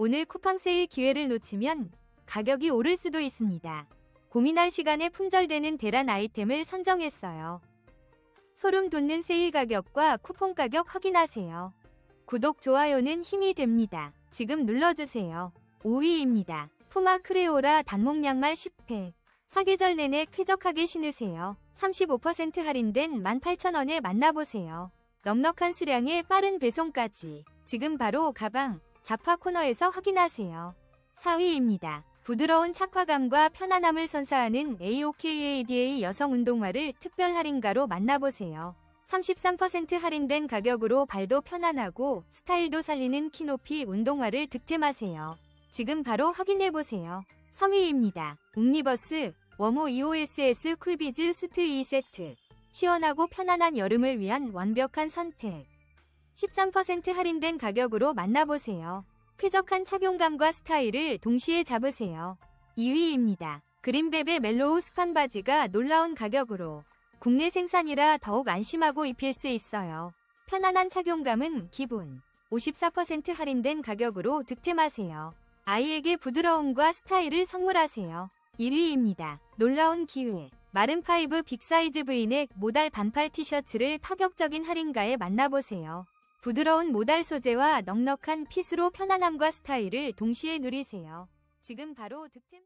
오늘 쿠팡 세일 기회를 놓치면 가격이 오를 수도 있습니다. 고민할 시간에 품절되는 대란 아이템을 선정했어요. 소름 돋는 세일 가격과 쿠폰 가격 확인하세요. 구독, 좋아요는 힘이 됩니다. 지금 눌러주세요. 5위입니다. 푸마 크레오라 단목 양말 10팩. 사계절 내내 쾌적하게 신으세요. 35% 할인된 18,000원에 만나보세요. 넉넉한 수량에 빠른 배송까지. 지금 바로 가방, 자파 코너에서 확인하세요. 4위입니다. 부드러운 착화감과 편안함을 선사하는 AOKADA 여성 운동화를 특별 할인가로 만나보세요. 33% 할인된 가격으로 발도 편안하고 스타일도 살리는 키높이 운동화를 득템하세요. 지금 바로 확인해보세요. 3위입니다. 옥니버스 워모 EOSS 쿨비즈 수트 2세트. 시원하고 편안한 여름을 위한 완벽한 선택. 13% 할인된 가격으로 만나보세요. 쾌적한 착용감과 스타일을 동시에 잡으세요. 2위입니다. 그린벨의 멜로우 스판 바지가 놀라운 가격으로 국내 생산이라 더욱 안심하고 입힐 수 있어요. 편안한 착용감은 기본. 54% 할인된 가격으로 득템하세요. 아이에게 부드러움과 스타일을 선물하세요. 1위입니다. 놀라운 기회. 마른 파이브 빅사이즈 브이넥 모달 반팔 티셔츠를 파격적인 할인가에 만나보세요. 부드러운 모달 소재와 넉넉한 핏으로 편안함과 스타일을 동시에 누리세요. 지금 바로 득템